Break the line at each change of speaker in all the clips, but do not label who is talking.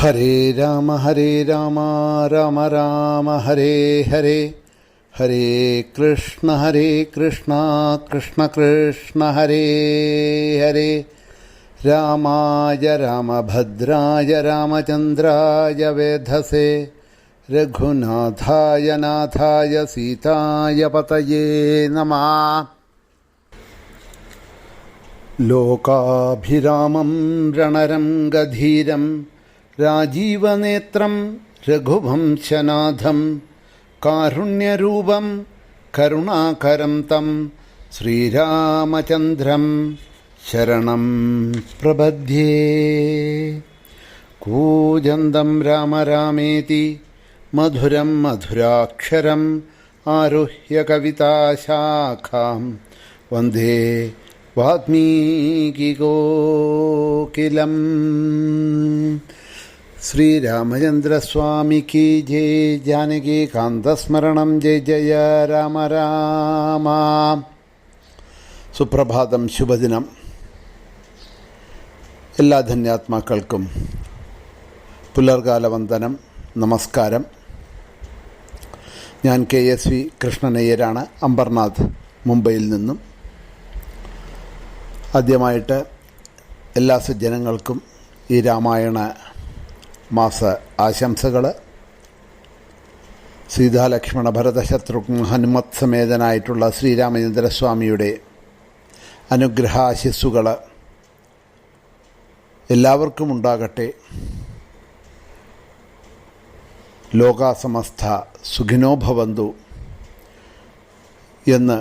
हरे राम हरे राम राम राम, हरे हरे। हरे कृष्ण हरे कृष्ण कृष्ण कृष्ण, हरे हरे। रामाय भद्राय रामचन्द्राय वेधसे। रघुनाथाय, नाथाय, सीताय, पतये नमः। लोकाभिरामं रणरङ्गधीरम् राजीवनेत्रं रघुवंशनाथम कारुण्यरूपं करुणाकरं तं श्रीरामचन्द्रं शरणं प्रबध्ये कूजंदम राम रामेति मधुराक्षर मधुराक्षरम् आरुह्य कविताशाखां वंदे वाल्मीकिकोकिलम् ശ്രീരാമചന്ദ്രസ്വാമിക്ക് ജയ ജാനകി കാന്തസ്മരണം. ജയ ജയ രാമ രാമ. സുപ്രഭാതം ശുഭദിനം. എല്ലാ ധന്യാത്മാക്കൾക്കും പുലർകാലവന്ദനം നമസ്കാരം. ഞാൻ കെ എസ് വി കൃഷ്ണനയ്യരാണ് അംബർനാഥ് മുംബൈയിൽ നിന്നും. ആദ്യമായിട്ട് എല്ലാ സജ്ജനങ്ങൾക്കും ഈ രാമായണ മാസ ആശംസകൾ സീതാലക്ഷ്മണ ഭരതശത്രുഘ്ന ഹനുമത് സമേതനായിട്ടുള്ള ശ്രീരാമചന്ദ്രസ്വാമിയുടെ അനുഗ്രഹാശിസ്സുകൾ എല്ലാവർക്കും ഉണ്ടാകട്ടെ. ലോകാസമസ്ത സുഖിനോ ഭവന്തു എന്ന്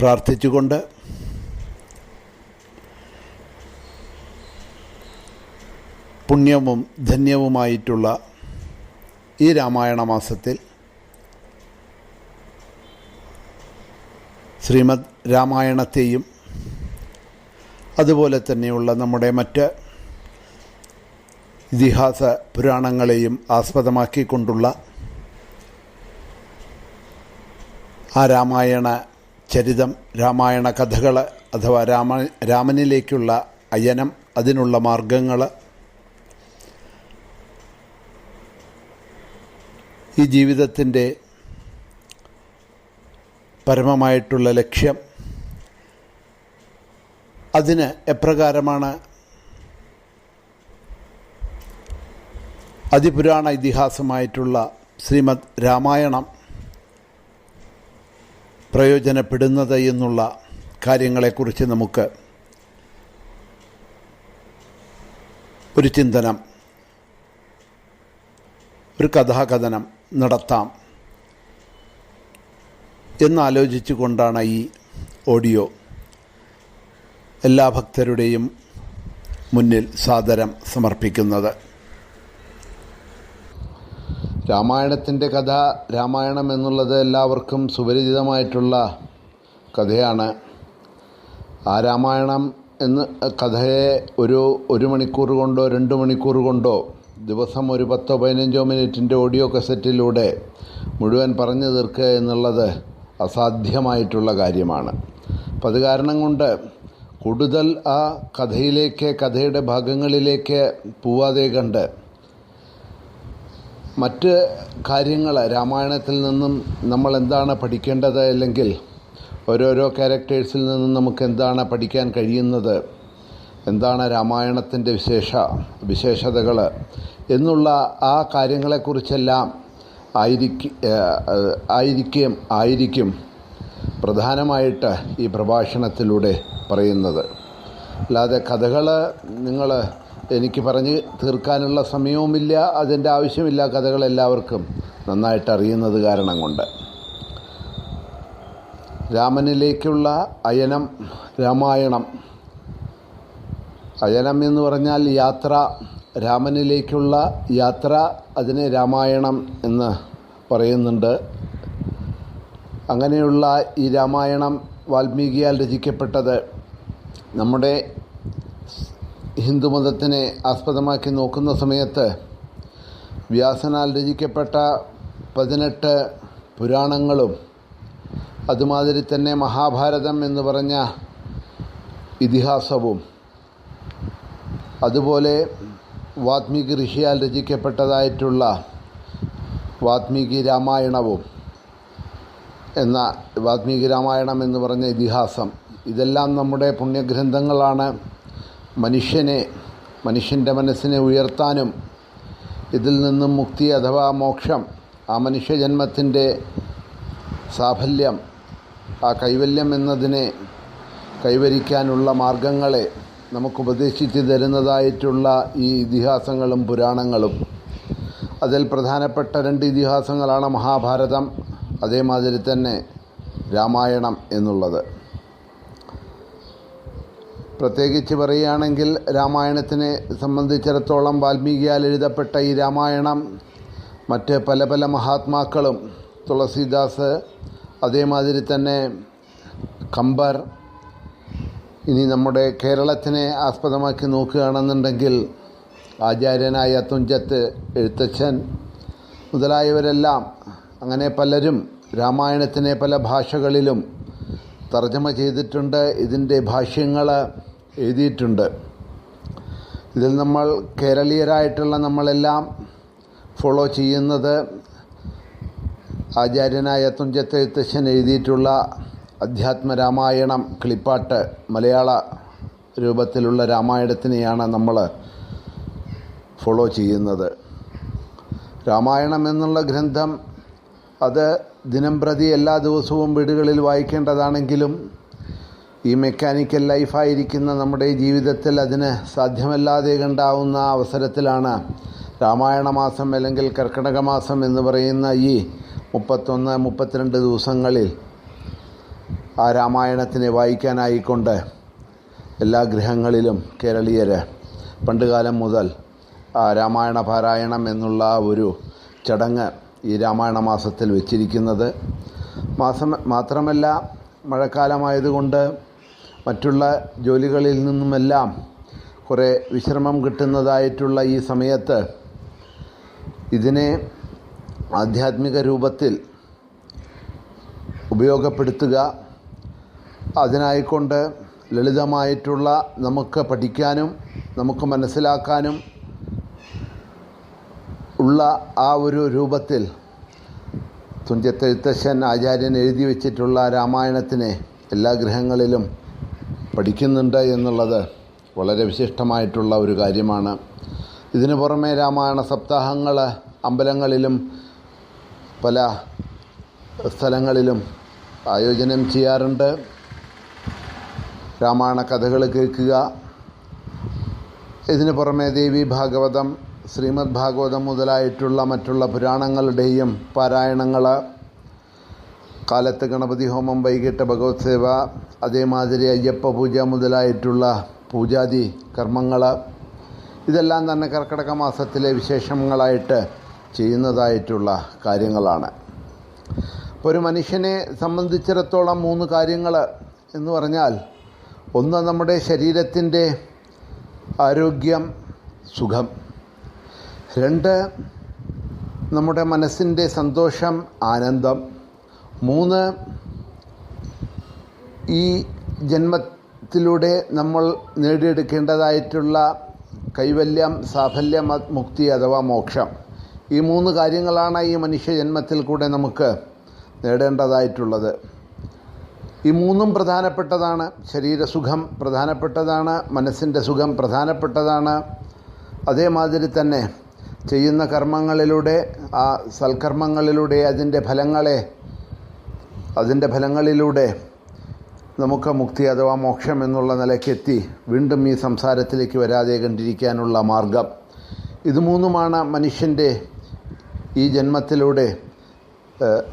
പ്രാർത്ഥിച്ചുകൊണ്ട് പുണ്യവും ധന്യവുമായിട്ടുള്ള ഈ രാമായണ മാസത്തിൽ ശ്രീമദ് രാമായണത്തെയും അതുപോലെ തന്നെയുള്ള നമ്മുടെ മറ്റ് ഇതിഹാസ പുരാണങ്ങളെയും ആസ്പദമാക്കിക്കൊണ്ടുള്ള ആ രാമായണ ചരിതം രാമായണ കഥകൾ അഥവാ രാമ രാമനിലേക്കുള്ള അയനം അതിനുള്ള മാർഗങ്ങൾ ഈ ജീവിതത്തിന്റെ പരമമായിട്ടുള്ള ലക്ഷ്യം അതിന് എപ്രകാരമാണ് അതിപുരാണ ഇതിഹാസമായിട്ടുള്ള ശ്രീമദ് രാമായണം പ്രയോജനപ്പെടുന്നത് എന്നുള്ള കാര്യങ്ങളെക്കുറിച്ച് നമുക്ക് ഒരു ചിന്തനം ഒരു കഥാകഥനം നടത്താം. എന്നാലോചിച്ചു കൊണ്ടാണ് ഈ ഓഡിയോ എല്ലാ ഭക്തരുടെയും മുന്നിൽ സാദരം സമർപ്പിക്കുന്നത്. രാമായണത്തിന്റെ കഥ രാമായണം എന്നുള്ളത് എല്ലാവർക്കും സുപരിചിതമായിട്ടുള്ള കഥയാണ്. ആ രാമായണം എന്ന് കഥയെ ഒരു ഒരു മണിക്കൂർ കൊണ്ടോ രണ്ട് മണിക്കൂർ കൊണ്ടോ ദിവസം ഒരു പത്തോ പതിനഞ്ചോ മിനിറ്റിന്റെ ഓഡിയോ കസറ്റിലൂടെ മുഴുവൻ പറഞ്ഞു തീർക്കുക എന്നുള്ളത് അസാധ്യമായിട്ടുള്ള കാര്യമാണ്. അപ്പം അത് കാരണം കൊണ്ട് കൂടുതൽ ആ കഥയിലേക്ക് കഥയുടെ ഭാഗങ്ങളിലേക്ക് പോവാതെ കണ്ട് മറ്റ് കാര്യങ്ങൾ രാമായണത്തിൽ നിന്നും നമ്മൾ എന്താണ് പഠിക്കേണ്ടത് അല്ലെങ്കിൽ ഓരോരോ ക്യാരക്ടേഴ്സിൽ നിന്നും നമുക്ക് എന്താണ് പഠിക്കാൻ കഴിയുന്നത് എന്താണ് രാമായണത്തിന്റെ വിശേഷ വിശേഷതകൾ എന്നുള്ള ആ കാര്യങ്ങളെക്കുറിച്ചെല്ലാം ആയിരിക്കും ആയിരിക്കും ആയിരിക്കും പ്രധാനമായിട്ട് ഈ പ്രഭാഷണത്തിലൂടെ പറയുന്നത്. അല്ലാതെ കഥകൾ നിങ്ങൾ എനിക്ക് പറഞ്ഞ് തീർക്കാനുള്ള സമയവുമില്ല അതിന്റെ ആവശ്യമില്ല കഥകൾ എല്ലാവർക്കും നന്നായിട്ട് അറിയുന്നത് കാരണം കൊണ്ട്. രാമനിലേക്കുള്ള അയനം രാമായണം അയനം എന്ന് പറഞ്ഞാൽ യാത്ര രാമനിലേക്കുള്ള യാത്ര അതിനെ രാമായണം എന്ന് പറയുന്നുണ്ട്. അങ്ങനെയുള്ള ഈ രാമായണം വാൽമീകിയാൽ രചിക്കപ്പെട്ടത് നമ്മുടെ ഹിന്ദുമതത്തിനെ ആസ്പദമാക്കി നോക്കുന്ന സമയത്ത് വ്യാസനാൽ രചിക്കപ്പെട്ട പതിനെട്ട് പുരാണങ്ങളും അതുമാതിരി തന്നെ മഹാഭാരതം എന്ന് പറഞ്ഞ ഇതിഹാസവും അതുപോലെ വാത്മീകി ഋഷിയാൽ രചിക്കപ്പെട്ടതായിട്ടുള്ള വാത്മീകി രാമായണവും എന്ന വാത്മീകി രാമായണം എന്ന് പറഞ്ഞ ഇതിഹാസം ഇതെല്ലാം നമ്മുടെ പുണ്യഗ്രന്ഥങ്ങളാണ്. മനുഷ്യനെ മനുഷ്യന്റെ മനസ്സിനെ ഉയർത്താനും ഇതിൽ നിന്നും മുക്തി അഥവാ മോക്ഷം ആ മനുഷ്യജന്മത്തിന്റെ സാഫല്യം ആ കൈവല്യം എന്നതിനെ കൈവരിക്കാനുള്ള മാർഗങ്ങളെ നമുക്ക് ഉപദേശിച്ച് തരുന്നതായിട്ടുള്ള ഈ ഇതിഹാസങ്ങളും പുരാണങ്ങളും. അതിൽ പ്രധാനപ്പെട്ട രണ്ട് ഇതിഹാസങ്ങളാണ് മഹാഭാരതം അതേമാതിരി തന്നെ രാമായണം എന്നുള്ളത്. പ്രത്യേകിച്ച് പറയുകയാണെങ്കിൽ രാമായണത്തിനെ സംബന്ധിച്ചിടത്തോളം വാൽമീകിയാൽ എഴുതപ്പെട്ട ഈ രാമായണം മറ്റ് പല പല മഹാത്മാക്കളും തുളസീദാസ് അതേമാതിരി തന്നെ കമ്പർ ഇനി നമ്മുടെ കേരളത്തിനെ ആസ്പദമാക്കി നോക്കുകയാണെന്നുണ്ടെങ്കിൽ ആചാര്യനായ തുഞ്ചത്ത് എഴുത്തച്ഛൻ മുതലായവരെല്ലാം അങ്ങനെ പലരും രാമായണത്തിനെ പല ഭാഷകളിലും തർജമ ചെയ്തിട്ടുണ്ട്. ഇതിന്റെ ഭാഷ്യങ്ങൾ എഴുതിയിട്ടുണ്ട്. ഇതിൽ നമ്മൾ കേരളീയരായിട്ടുള്ള നമ്മളെല്ലാം ഫോളോ ചെയ്യുന്നത് ആചാര്യനായ തുഞ്ചത്ത് എഴുത്തച്ഛൻ എഴുതിയിട്ടുള്ള അധ്യാത്മ രാമായണം കിളിപ്പാട്ട് മലയാള രൂപത്തിലുള്ള രാമായണത്തിനെയാണ് നമ്മൾ ഫോളോ ചെയ്യുന്നത്. രാമായണം എന്നുള്ള ഗ്രന്ഥം അത് ദിനം പ്രതി എല്ലാ ദിവസവും വീടുകളിൽ വായിക്കേണ്ടതാണെങ്കിലും ഈ മെക്കാനിക്കൽ ലൈഫായിരിക്കുന്ന നമ്മുടെ ജീവിതത്തിൽ അതിന് സാധ്യമല്ലാതെ കണ്ടാവുന്ന അവസരത്തിലാണ് രാമായണ മാസം അല്ലെങ്കിൽ കർക്കിടക മാസം എന്ന് പറയുന്ന ഈ മുപ്പത്തൊന്ന് മുപ്പത്തിരണ്ട് ദിവസങ്ങളിൽ ആ രാമായണത്തിനെ വായിക്കാനായിക്കൊണ്ട് എല്ലാ ഗൃഹങ്ങളിലും കേരളീയർ പണ്ടുകാലം മുതൽ രാമായണ പാരായണം എന്നുള്ള ഒരു ചടങ്ങ് ഈ രാമായണ മാസത്തിൽ വെച്ചിരിക്കുന്നത്. മാസം മാത്രമല്ല മഴക്കാലമായതുകൊണ്ട് മറ്റുള്ള ജോലികളിൽ നിന്നുമെല്ലാം കുറേ വിശ്രമം കിട്ടുന്നതായിട്ടുള്ള ഈ സമയത്ത് ഇതിനെ ആധ്യാത്മിക രൂപത്തിൽ ഉപയോഗപ്പെടുത്തുക അതിനായിക്കൊണ്ട് ലളിതമായിട്ടുള്ള നമുക്ക് പഠിക്കാനും നമുക്ക് മനസ്സിലാക്കാനും ഉള്ള ആ ഒരു രൂപത്തിൽ തുഞ്ചത്തെഴുത്തച്ഛൻ ആചാര്യൻ എഴുതി വച്ചിട്ടുള്ള രാമായണത്തിനെ എല്ലാ ഗ്രഹങ്ങളിലും പഠിക്കുന്നുണ്ട് എന്നുള്ളത് വളരെ വിശിഷ്ടമായിട്ടുള്ള ഒരു കാര്യമാണ്. ഇതിനു പുറമെ രാമായണ സപ്താഹങ്ങൾ അമ്പലങ്ങളിലും പല സ്ഥലങ്ങളിലും ആയോജനം ചെയ്യാറുണ്ട്. രാമായണ കഥകൾ കേൾക്കുക. ഇതിനു പുറമെ ദേവി ഭാഗവതം ശ്രീമദ് ഭാഗവതം മുതലായിട്ടുള്ള മറ്റുള്ള പുരാണങ്ങളുടെയും പാരായണങ്ങൾ കാലത്ത് ഗണപതി ഹോമം വൈകിട്ട് ഭഗവത് സേവ അതേമാതിരി അയ്യപ്പ പൂജ മുതലായിട്ടുള്ള പൂജാതി കർമ്മങ്ങൾ. ഇതെല്ലാം തന്നെ കർക്കിടക മാസത്തിലെ വിശേഷങ്ങളായിട്ട് ചെയ്യുന്നതായിട്ടുള്ള കാര്യങ്ങളാണ്. അപ്പോൾ ഒരു മനുഷ്യനെ സംബന്ധിച്ചിടത്തോളം മൂന്ന് കാര്യങ്ങൾ എന്ന് പറഞ്ഞാൽ ഒന്ന് നമ്മുടെ ശരീരത്തിന്റെ ആരോഗ്യം സുഖം. രണ്ട് നമ്മുടെ മനസ്സിന്റെ സന്തോഷം ആനന്ദം. മൂന്ന് ഈ ജന്മത്തിലൂടെ നമ്മൾ നേടിയെടുക്കേണ്ടതായിട്ടുള്ള കൈവല്യം സാഫല്യം മുക്തി അഥവാ മോക്ഷം. ഈ മൂന്ന് കാര്യങ്ങളാണ് ഈ മനുഷ്യ ജന്മത്തിൽ കൂടെ നമുക്ക് നേടേണ്ടതായിട്ടുള്ളത്. ഈ മൂന്നും പ്രധാനപ്പെട്ടതാണ്. ശരീരസുഖം പ്രധാനപ്പെട്ടതാണ്. മനസ്സിന്റെ സുഖം പ്രധാനപ്പെട്ടതാണ്. അതേമാതിരി തന്നെ ചെയ്യുന്ന കർമ്മങ്ങളിലൂടെ ആ സൽക്കർമ്മങ്ങളിലൂടെ അതിന്റെ ഫലങ്ങളെ അതിന്റെ ഫലങ്ങളിലൂടെ നമുക്ക് മുക്തി അഥവാ മോക്ഷം എന്നുള്ള നിലയ്ക്കെത്തി വീണ്ടും ഈ സംസാരത്തിലേക്ക് വരാതെ കണ്ടിരിക്കാനുള്ള മാർഗം. ഇത് മൂന്നുമാണ് മനുഷ്യന്റെ ഈ ജന്മത്തിലൂടെ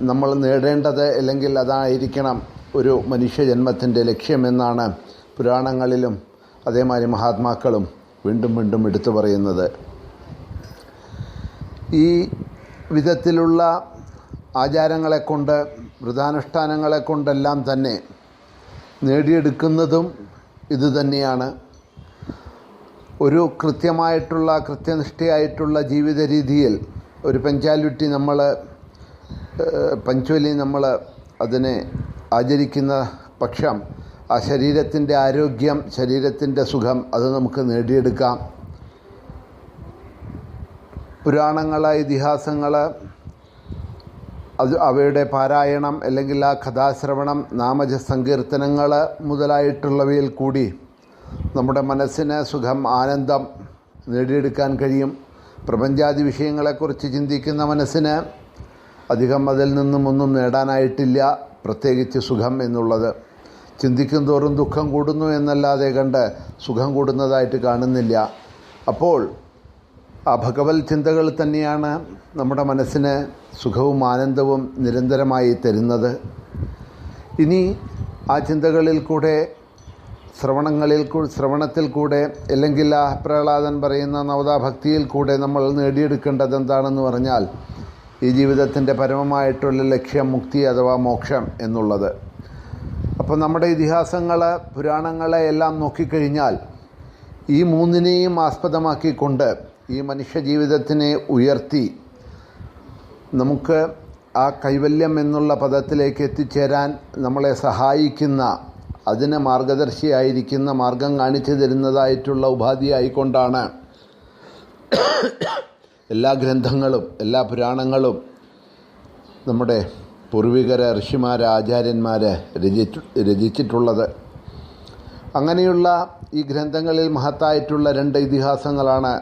നമ്മൾ നേടേണ്ടത് അല്ലെങ്കിൽ അതായിരിക്കണം ഒരു മനുഷ്യജന്മത്തിന്റെ ലക്ഷ്യമെന്നാണ് പുരാണങ്ങളിലും അതേമാതിരി മഹാത്മാക്കളും വീണ്ടും വീണ്ടും എടുത്തു പറയുന്നത്. ഈ വിധത്തിലുള്ള ആചാരങ്ങളെ കൊണ്ട് വ്രതാനുഷ്ഠാനങ്ങളെ കൊണ്ടെല്ലാം തന്നെ നേടിയെടുക്കുന്നതും ഇതുതന്നെയാണ് ഒരു കൃത്യമായിട്ടുള്ള കൃത്യനിഷ്ഠയായിട്ടുള്ള ജീവിത രീതിയിൽ ഒരു പഞ്ചാലിറ്റി നമ്മൾ പഞ്ച്വലി നമ്മൾ അതിനെ ആചരിക്കുന്ന പക്ഷം ആ ശരീരത്തിന്റെ ആരോഗ്യം ശരീരത്തിന്റെ സുഖം അത് നമുക്ക് നേടിയെടുക്കാം. പുരാണങ്ങൾ ഇതിഹാസങ്ങൾ അത് അവയുടെ പാരായണം അല്ലെങ്കിൽ ആ കഥാശ്രവണം നാമജ സങ്കീർത്തനങ്ങൾ മുതലായിട്ടുള്ളവയിൽ കൂടി നമ്മുടെ മനസ്സിന് സുഖം ആനന്ദം നേടിയെടുക്കാൻ കഴിയും. പ്രപഞ്ചാതി വിഷയങ്ങളെക്കുറിച്ച് ചിന്തിക്കുന്ന മനസ്സിന് അധികം അതിൽ നിന്നും ഒന്നും നേടാനായിട്ടില്ല. പ്രത്യേകിച്ച് സുഖം എന്നുള്ളത് ചിന്തിക്കും തോറും ദുഃഖം കൂടുന്നു എന്നല്ലാതെ കണ്ട് സുഖം കൂടുന്നതായിട്ട് കാണുന്നില്ല. അപ്പോൾ ആ ഭഗവത് ചിന്തകൾ തന്നെയാണ് നമ്മുടെ മനസ്സിന് സുഖവും ആനന്ദവും നിരന്തരമായി തരുന്നത്. ഇനി ആ ചിന്തകളിൽ കൂടെ ശ്രവണങ്ങളിൽ ശ്രവണത്തിൽ കൂടെ അല്ലെങ്കിൽ ആ പ്രഹ്ലാദൻ പറയുന്ന നവതാഭക്തിയിൽ കൂടെ നമ്മൾ നേടിയെടുക്കേണ്ടത് എന്താണെന്ന് പറഞ്ഞാൽ ഈ ജീവിതത്തിന്റെ പരമമായിട്ടുള്ള ലക്ഷ്യം മുക്തി അഥവാ മോക്ഷം എന്നുള്ളത്. അപ്പോൾ നമ്മുടെ ഇതിഹാസങ്ങൾ പുരാണങ്ങളെ എല്ലാം നോക്കിക്കഴിഞ്ഞാൽ ഈ മൂന്നിനെയും ആസ്പദമാക്കിക്കൊണ്ട് ഈ മനുഷ്യ ജീവിതത്തിനെ ഉയർത്തി നമുക്ക് ആ കൈവല്യം എന്നുള്ള പദത്തിലേക്ക് എത്തിച്ചേരാൻ നമ്മളെ സഹായിക്കുന്ന അതിന് മാർഗദർശിയായിരിക്കുന്ന മാർഗം കാണിച്ചു തരുന്നതായിട്ടുള്ള ഉപാധിയായിക്കൊണ്ടാണ് എല്ലാ ഗ്രന്ഥങ്ങളും എല്ലാ പുരാണങ്ങളും നമ്മുടെ പൂർവികര ഋഷിമാർ ആചാര്യന്മാർ രചിച്ചു രചിച്ചിട്ടുള്ളത്. അങ്ങനെയുള്ള ഈ ഗ്രന്ഥങ്ങളിൽ മഹത്തായിട്ടുള്ള രണ്ട് ഇതിഹാസങ്ങളാണ്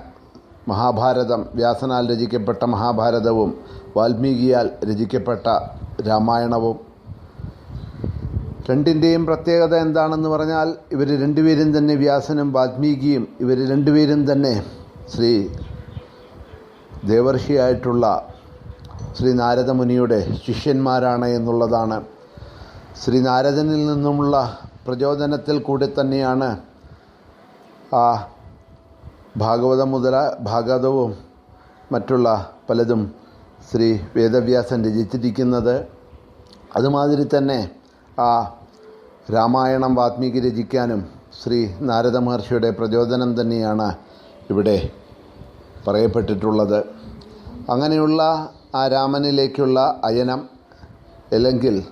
മഹാഭാരതം വ്യാസനാൽ രചിക്കപ്പെട്ട മഹാഭാരതവും വാൽമീകിയാൽ രചിക്കപ്പെട്ട രാമായണവും. രണ്ടിന്റെയും പ്രത്യേകത എന്താണെന്ന് പറഞ്ഞാൽ ഇവർ രണ്ടുപേരും തന്നെ വ്യാസനും വാൽമീകിയും ഇവർ രണ്ടുപേരും തന്നെ ശ്രീ ദേവർഷിയായിട്ടുള്ള ശ്രീ നാരദ മുനിയുടെ ശിഷ്യന്മാരാണ് എന്നുള്ളതാണ്. ശ്രീ നാരദനിൽ നിന്നുമുള്ള പ്രചോദനത്തിൽ കൂടി തന്നെയാണ് ആ ഭാഗവതം മുതല ഭാഗവതവും മറ്റുള്ള പലതും ശ്രീ വേദവ്യാസൻ രചിച്ചിരിക്കുന്നത്. അതുമാതിരി തന്നെ ആ രാമായണം വാത്മീകി രചിക്കാനും ശ്രീ നാരദ മഹർഷിയുടെ പ്രചോദനം തന്നെയാണ് ഇവിടെ പറയപ്പെട്ടിട്ടുള്ളത്. അങ്ങനെയുള്ള ആ രാമനിലേക്കുള്ള അയനം അല്ലെങ്കിൽ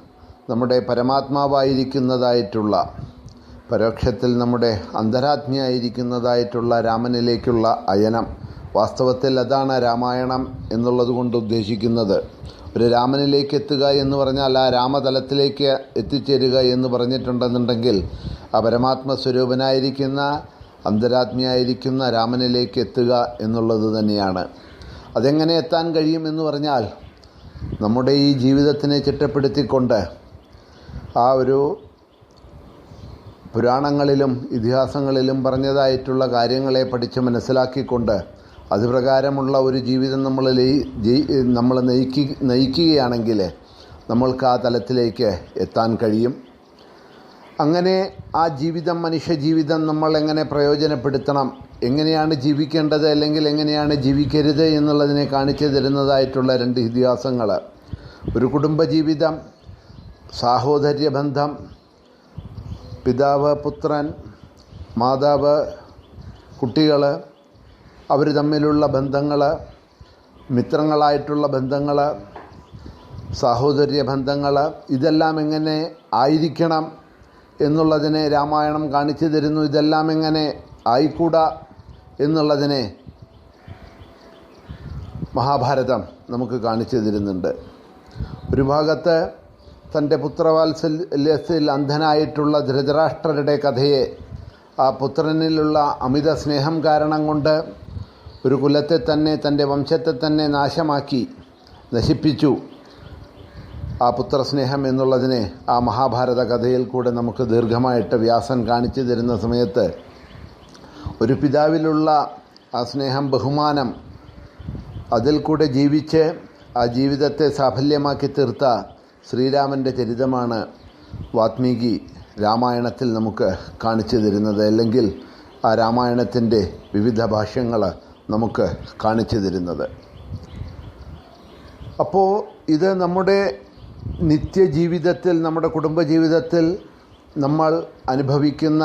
നമ്മുടെ പരമാത്മാവായിരിക്കുന്നതായിട്ടുള്ള പരോക്ഷത്തിൽ നമ്മുടെ അന്തരാത്മയായിരിക്കുന്നതായിട്ടുള്ള രാമനിലേക്കുള്ള അയനം വാസ്തവത്തിൽ അതാണ് രാമായണം എന്നുള്ളത് കൊണ്ട് ഉദ്ദേശിക്കുന്നത്. ഒരു രാമനിലേക്ക് എത്തുക എന്ന് പറഞ്ഞാൽ ആ രാമതലത്തിലേക്ക് എത്തിച്ചേരുക എന്ന് പറഞ്ഞിട്ടുണ്ടെന്നുണ്ടെങ്കിൽ ആ പരമാത്മ സ്വരൂപനായിരിക്കുന്ന അന്തരാത്മയായിരിക്കുന്ന രാമനിലേക്ക് എത്തുക എന്നുള്ളത് തന്നെയാണ്. അതെങ്ങനെ എത്താൻ കഴിയുമെന്ന് പറഞ്ഞാൽ നമ്മുടെ ഈ ജീവിതത്തിനെ ചിട്ടപ്പെടുത്തിക്കൊണ്ട് ആ ഒരു പുരാണങ്ങളിലും ഇതിഹാസങ്ങളിലും പറഞ്ഞതായിട്ടുള്ള കാര്യങ്ങളെ പഠിച്ച് മനസ്സിലാക്കിക്കൊണ്ട് അതുപ്രകാരമുള്ള ഒരു ജീവിതം നമ്മൾ നമ്മൾ നയിക്കി നയിക്കുകയാണെങ്കിൽ നമ്മൾക്ക് ആ തലത്തിലേക്ക് എത്താൻ കഴിയും. അങ്ങനെ ആ ജീവിതം മനുഷ്യജീവിതം നമ്മൾ എങ്ങനെ പ്രയോജനപ്പെടുത്തണം? എങ്ങനെയാണ് ജീവിക്കേണ്ടത് അല്ലെങ്കിൽ എങ്ങനെയാണ് ജീവിക്കരുത് എന്നുള്ളതിനെ കാണിച്ചു തരുന്നതായിട്ടുള്ള രണ്ട് ഇതിഹാസങ്ങൾ ഒരു കുടുംബജീവിതം സാഹോദര്യ ബന്ധം പിതാവ് പുത്രൻ മാതാവ് കുട്ടികൾ അവർ തമ്മിലുള്ള ബന്ധങ്ങൾ മിത്രങ്ങളായിട്ടുള്ള ബന്ധങ്ങൾ സാഹോദര്യ ബന്ധങ്ങൾ ഇതെല്ലാം എങ്ങനെ ആയിരിക്കണം എന്നുള്ളതിനെ രാമായണം കാണിച്ചു തരുന്നു. ഇതെല്ലാം എങ്ങനെ ആയിക്കൂടാ എന്നുള്ളതിനെ മഹാഭാരതം നമുക്ക് കാണിച്ചു തരുന്നുണ്ട്. ഒരു ഭാഗത്ത് തന്റെ പുത്രവാത്സല്യത്തിൽ അന്ധനായിട്ടുള്ള ധൃതരാഷ്ട്രരുടെ കഥയെ ആ പുത്രനിലുള്ള അമിത സ്നേഹം കാരണം കൊണ്ട് ഒരു കുലത്തെ തന്നെ തന്റെ വംശത്തെ തന്നെ നാശമാക്കി നശിപ്പിച്ചു. ആ പുത്രസ്നേഹം എന്നുള്ളതിനെ ആ മഹാഭാരത കഥയിൽ കൂടെ നമുക്ക് ദീർഘമായിട്ട് വ്യാസൻ കാണിച്ചു തരുന്ന സമയത്ത് ഒരു പിതാവിലുള്ള ആ സ്നേഹം ബഹുമാനം അതിൽ കൂടെ ജീവിച്ച് ആ ജീവിതത്തെ സാഫല്യമാക്കി തീർത്ത ശ്രീരാമന്റെ ചരിതമാണ് വാത്മീകി രാമായണത്തിൽ നമുക്ക് കാണിച്ചു തരുന്നത്. അല്ലെങ്കിൽ ആ രാമായണത്തിന്റെ വിവിധ ഭാഷ്യങ്ങൾ നമുക്ക് കാണിച്ചു തരുന്നത്. അപ്പോൾ ഇത് നമ്മുടെ നിത്യജീവിതത്തിൽ നമ്മുടെ കുടുംബജീവിതത്തിൽ നമ്മൾ അനുഭവിക്കുന്ന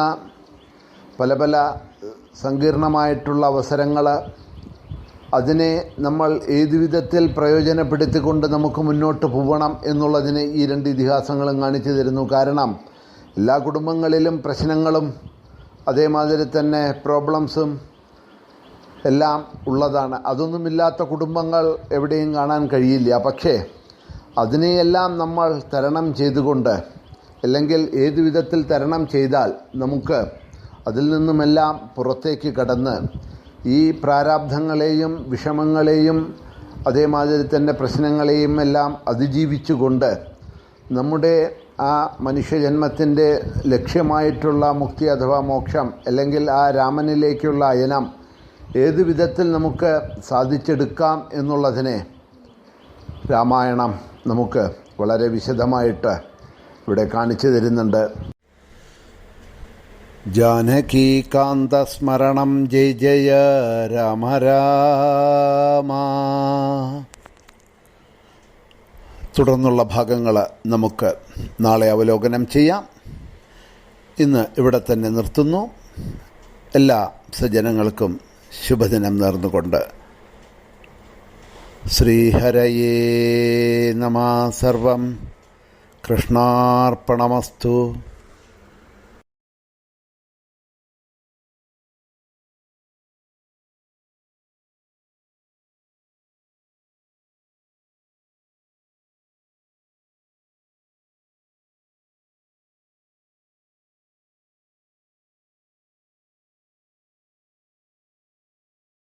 പല പല സങ്കീർണമായിട്ടുള്ള അവസരങ്ങൾ അതിനെ നമ്മൾ ഏതു വിധത്തിൽ പ്രയോജനപ്പെടുത്തിക്കൊണ്ട് നമുക്ക് മുന്നോട്ട് പോകണം എന്നുള്ളതിന് ഈ രണ്ട് ഇതിഹാസങ്ങളും കാണിച്ചു തരുന്നു. കാരണം എല്ലാ കുടുംബങ്ങളിലും പ്രശ്നങ്ങളും അതേമാതിരി തന്നെ പ്രോബ്ലംസും എല്ലാം ഉള്ളതാണ്. അതൊന്നുമില്ലാത്ത കുടുംബങ്ങൾ എവിടെയും കാണാൻ കഴിയില്ല. പക്ഷേ അതിനെയെല്ലാം നമ്മൾ തരണം ചെയ്തുകൊണ്ട് അല്ലെങ്കിൽ ഏതു വിധത്തിൽ തരണം ചെയ്താൽ നമുക്ക് അതിൽ നിന്നുമെല്ലാം പുറത്തേക്ക് കടന്ന് ഈ പ്രാരാബ്ധങ്ങളെയും വിഷമങ്ങളെയും അതേമാതിരി തന്നെ പ്രശ്നങ്ങളെയും എല്ലാം അതിജീവിച്ചുകൊണ്ട് നമ്മുടെ ആ മനുഷ്യജന്മത്തിന്റെ ലക്ഷ്യമായിട്ടുള്ള മുക്തി അഥവാ മോക്ഷം അല്ലെങ്കിൽ ആ രാമനിലേക്കുള്ള അയനം ഏതു വിധത്തിൽ നമുക്ക് സാധിച്ചെടുക്കാം എന്നുള്ളതിനെ രാമായണം നമുക്ക് വളരെ വിശദമായിട്ട് ഇവിടെ കാണിച്ചു തരുന്നുണ്ട്. ജാനകീകാന്തസ്മരണം ജയ ജയ രാമ രാമ. തുടർന്നുള്ള ഭാഗങ്ങൾ നമുക്ക് നാളെ അവലോകനം ചെയ്യാം. ഇന്ന് ഇവിടെ തന്നെ നിർത്തുന്നു. എല്ലാ സജ്ജനങ്ങൾക്കും ശുഭദിനം നേർന്നുകൊണ്ട് ശ്രീഹരയേ നമ സർവം കൃഷ്ണാർപ്പണമസ്തു.